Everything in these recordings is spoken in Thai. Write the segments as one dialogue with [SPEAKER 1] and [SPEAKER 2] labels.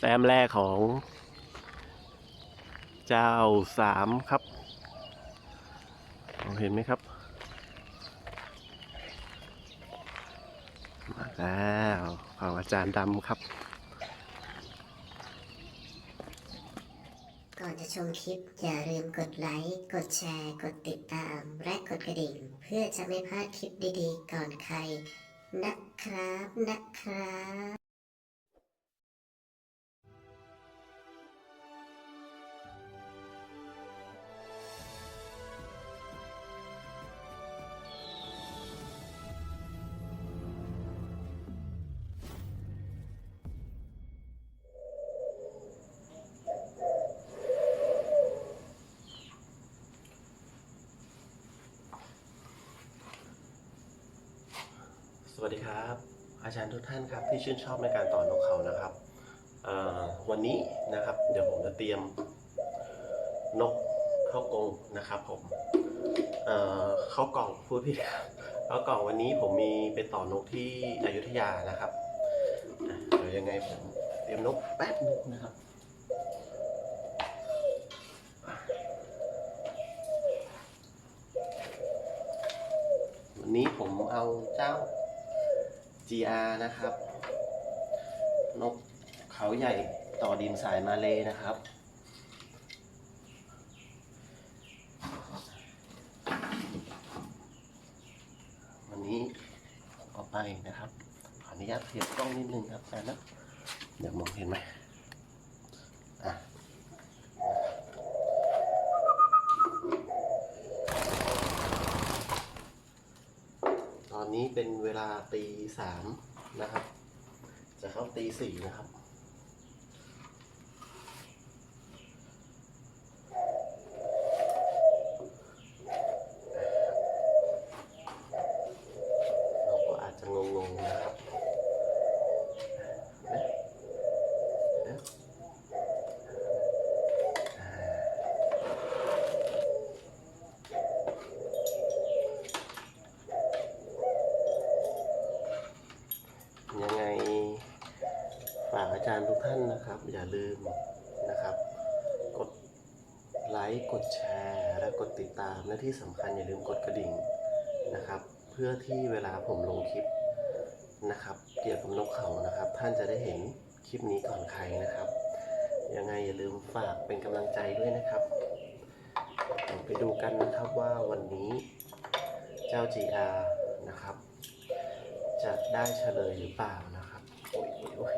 [SPEAKER 1] แต้มแรกของ เจ้าสามครับเห็นไหมครับ มาแล้วของอาจารย์ดำครับ
[SPEAKER 2] ก่อนจะชมคลิป อย่าลืมกดไลค์ กดแชร์ กดติดตาม และกดกระดิ่ง เพื่อจะไม่พลาดคลิปดีๆ ก่อนใคร นะครับนะครับ
[SPEAKER 1] สวัสดีครับ อาจารย์ทุกท่านครับที่ชื่นชอบในการต่อนกเขานะครับวันนี้นะครับเดี๋ยวผมจะเตรียมนกเข้ากรงนะครับผมเข้ากล่องพูดผิดครับเข้ากล่องวันนี้ผมมีไปต่อนกที่อยุธยานะครับเดี๋ยวยังไงผมเตรียมนกแป๊บนึงนะครับวันนี้ผมเอาเจ้า GR นะครับ นกเขาใหญ่ต่อดินสายมาเลยนะครับ วันนี้ออกไปนะครับ ขออนุญาตเทียบกล้องนิดนึงครับแฟนนะ เดี๋ยวมองเห็นไหมอะ ตอนนี้เป็นเวลา ตีสามนะครับ จะเข้าตีสี่นะครับ เราก็อาจจะงงๆนะครับเอ๊ะเอ๊ะอ่า ยังไงฝากอาจารย์ทุกท่านนะครับ อย่าลืมนะครับ กดไลค์กดแชร์และกดติดตามและที่สำคัญอย่าลืมกดกระดิ่งนะครับ เพื่อที่เวลาผมลงคลิปนะครับ เกี่ยวกับนกเขานะครับ ท่านจะได้เห็นคลิปนี้ก่อนใครนะครับ ยังไงอย่าลืมฝากเป็นกำลังใจด้วยนะครับไปดูกันนะครับว่าวันนี้เจ้า GR นะครับ จะได้เฉลยหรือเปล่านะครับ โอ้ยโอ้ยโอ้ย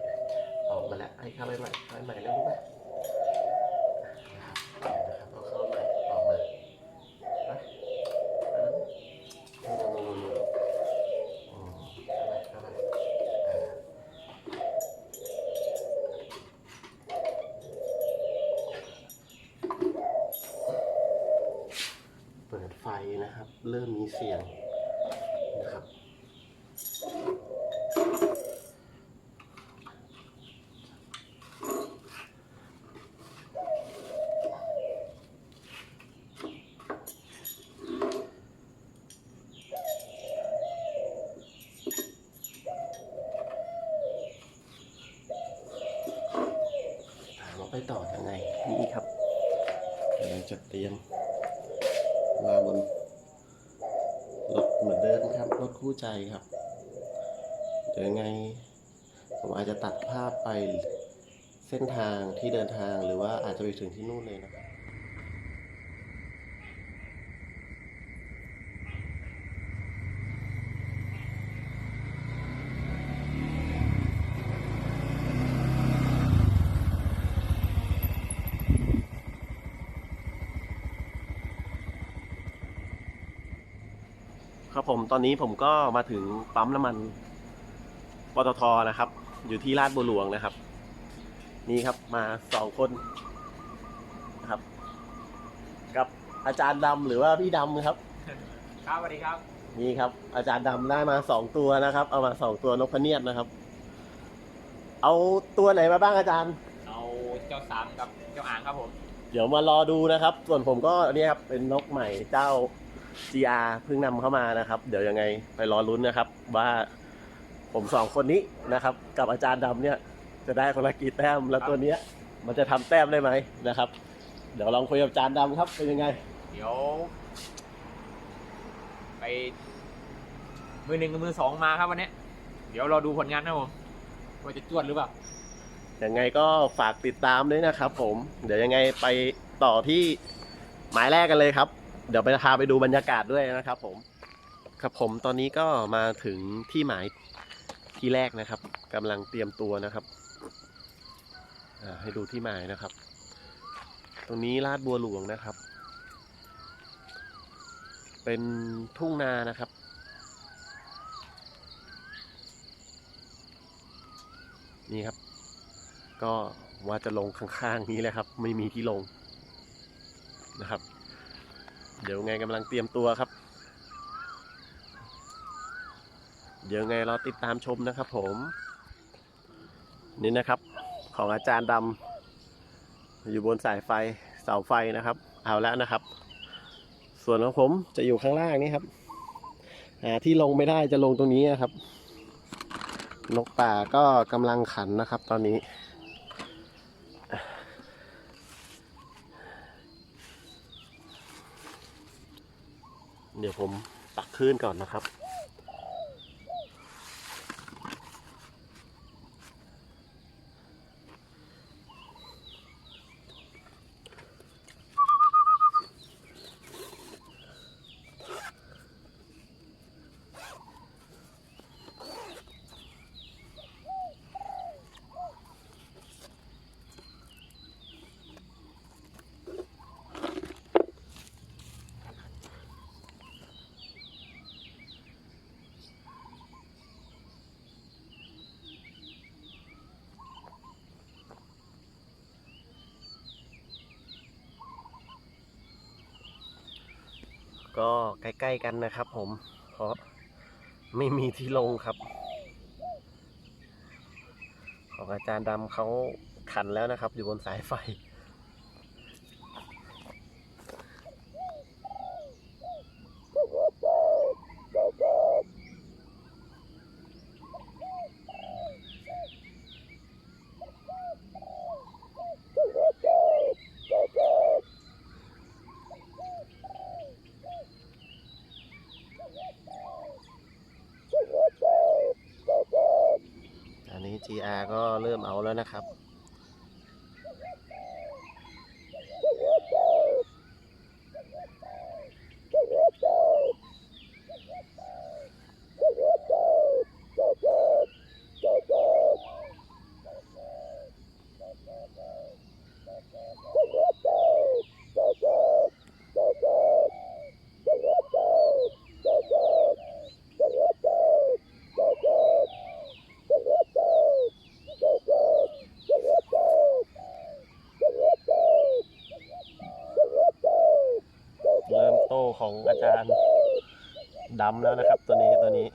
[SPEAKER 1] ออกมาแล้วให้เข้าไปใหม่เข้ใหม่แล้วรู้ไหมนะครับเดี๋ยวนะครับเอาเข้าใหม่ออกมาไปเอานู่นนู่นนู่นอืมเข้ามาเข้ามาอ่าเปิดไฟนะครับ เริ่มมีเสียงนะครับ ถามว่า ไปต่อยังไง นี่ครับกำลังจะเตรียมมาบนรถเหมือนเดิมครับรถคู่ใจครับเดี๋ยวยังไง ผมอาจจะตัดภาพไปเส้นทางที่เดินทางหรือว่าอาจจะไปถึงที่นู่นเลยนะครับ ครับผมตอนนี้ผมก็มาถึงปั๊มน้ำมันปตทนะครับ อยู่ที่ลาดบัวหลวงนะครับ นี่ครับมาสองคนนะครับ กับอาจารย์ดำหรือว่าพี่ดำครับ
[SPEAKER 3] ครับสวัสดีครับ
[SPEAKER 1] นี่ครับ อาจารย์ดำได้มาสองตัวนะครับ เอามาสองตัวนกพะเนียดนะครับ เอาตัวไหนมาบ้างอาจารย์
[SPEAKER 3] เอาเจ้าสามกับเจ้าอ่างครับผม
[SPEAKER 1] เดี๋ยวมารอดูนะครับ ส่วนผมก็เนี่ยครับเป็นนกใหม่เจ้า GR เพิ่งนำเข้ามานะครับ เดี๋ยวยังไงไปรอลุ้นนะครับ ว่าผมสองคนนี้นะครับ กับอาจารย์ดำเนี่ย จะได้คนละกี่แต้มแล้วตัวเนี้ย มันจะทำแต้มได้ไหมนะครับ เดี๋ยวลองคุยกับอาจารย์ดำครับเป็นยังไง
[SPEAKER 3] เดี๋ยว ไป มือหนึ่งกับมือสองมาครับวันนี้ เดี๋ยวเราดูผลงานนะผมว่าจะจวดหรือเปล่า
[SPEAKER 1] ยังไงก็ฝากติดตามด้วยนะครับผม เดี๋ยวยังไงไปต่อที่หมายแรกกันเลยครับ เดี๋ยวไปพาไปดูบรรยากาศด้วยนะครับ ผม ครับผมตอนนี้ก็มาถึงที่หมายที่แรกนะครับกำลังเตรียมตัวนะครับให้ดูที่หมายนะครับ ตรงนี้ลาดบัวหลวงนะครับ เป็นทุ่งนานะครับ นี่ครับ ก็ว่าจะลงข้างๆนี้แหละครับ ไม่มีที่ลงนะครับ เดี๋ยวไงกำลังเตรียมตัวครับ เดี๋ยวไงเรอติดตามชมนะครับผม นี่นะครับของอาจารย์ดำอยู่บนสายไฟเสาไฟนะครับ เอาแล้วนะครับ ส่วนของผมจะอยู่ข้างล่างนี่ครับที่ลงไม่ได้จะลงตรงนี้นะครับ นกป่าก็กำลังขันนะครับตอนนี้ เดี๋ยว ผมตักคลื่นก่อนนะครับ ก็ใกล้ๆกันนะครับผม เพราะไม่มีที่ลงครับ ของอาจารย์ดำเขาขันแล้วนะครับ อยู่บนสายไฟ VR ก็เริ่มเอาแล้วนะครับ เริ่มโตของอาจารย์ดำแล้วนะครับตัวนี้ตัวนี้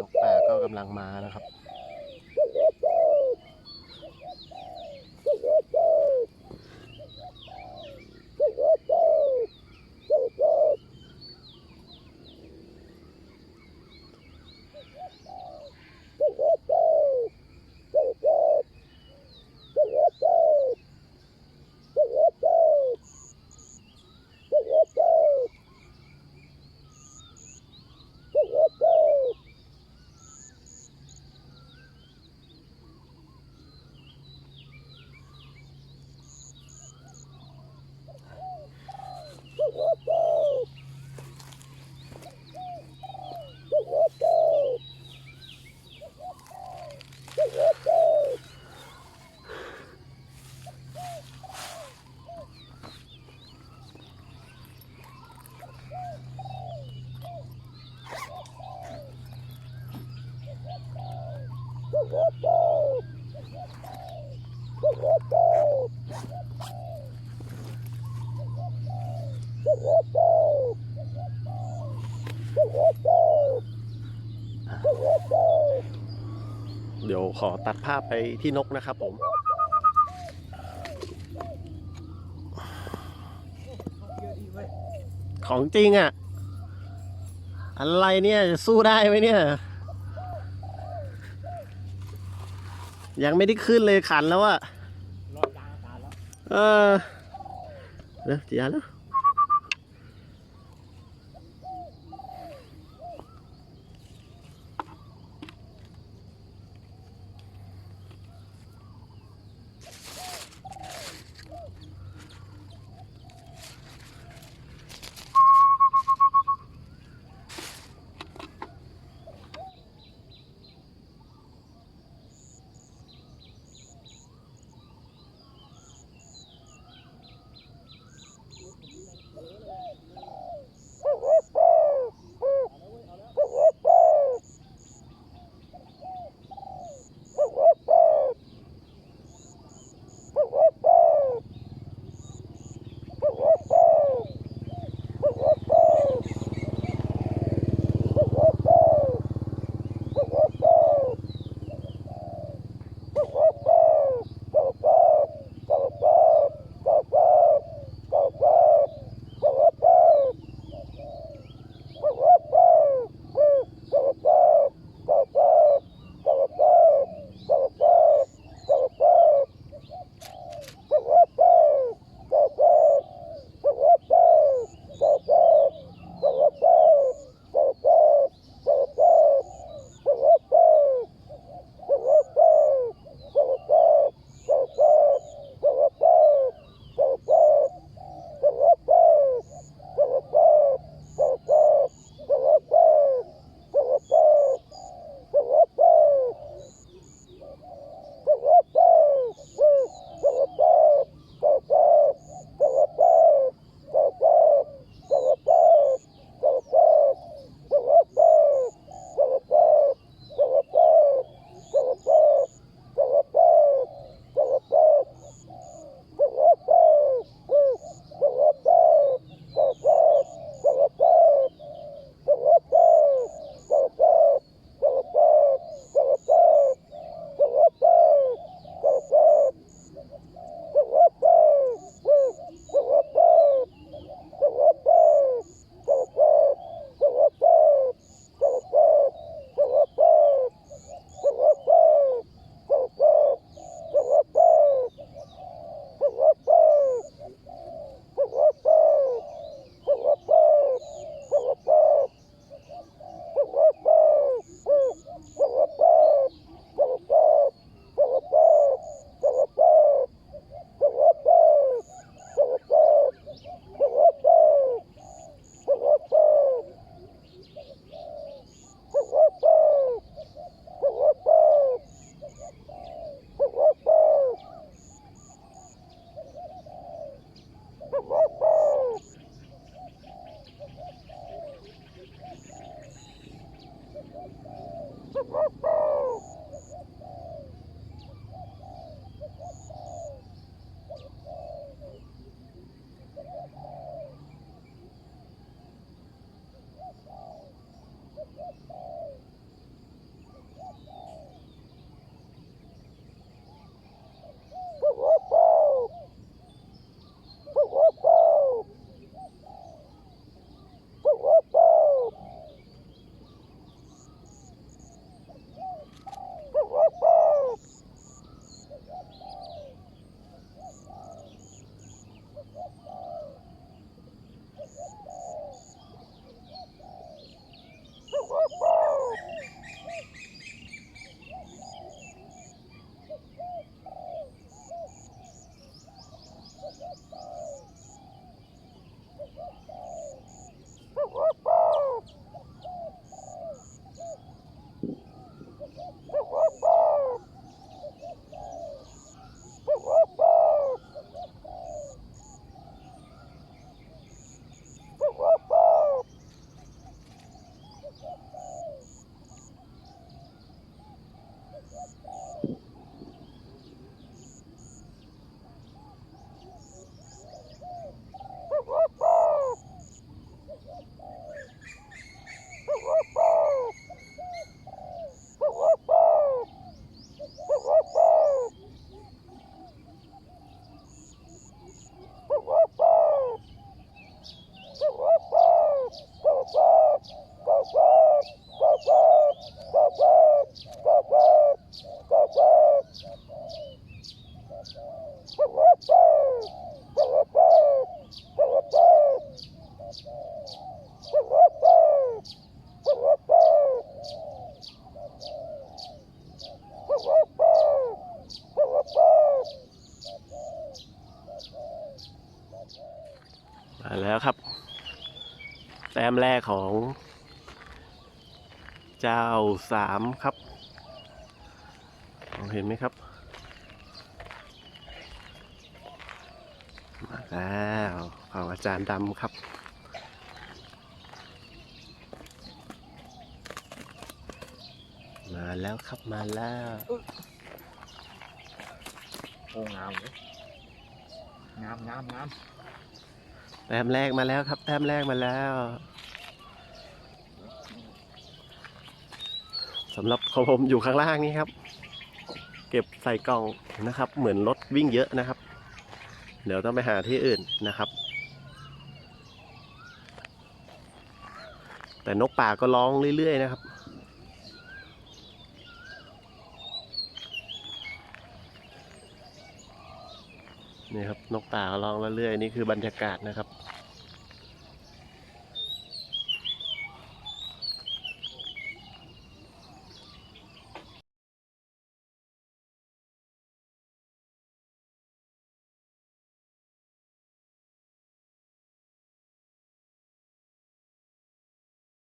[SPEAKER 1] นกป่าก็กำลังมานะครับ ค เดี๋ยวขอตัดภาพไปที่นกนะครับผม ของจริงอะ่ะ อะไรเนี่ยสู้ได้ไหมเนี่ย ยังไม่ได้ขึ้นเลยขันแล้วอะ
[SPEAKER 3] รออากาศแล้ว
[SPEAKER 1] เออเดี๋ยวจียาแล้ว มแรกของ เจ้าสามครับเห็นไหมครับ มาแล้วของอาจารย์ดำครับมาแล้วครับมาแล้ว
[SPEAKER 3] โอ้งามเลยงามงามงาม
[SPEAKER 1] แต้มแรกมาแล้วครับ แต้มแรกมาแล้วสำหรับของผมอยู่ข้างล่างนี้ครับ เก็บใส่กล่องนะครับ เหมือนรถวิ่งเยอะนะครับ เดี๋ยวต้องไปหาที่อื่นนะครับ แต่นกป่าก็ร้องเรื่อยๆนะครับ นกป่าร้องเรื่อยๆนี่คือบรรยากาศนะครับ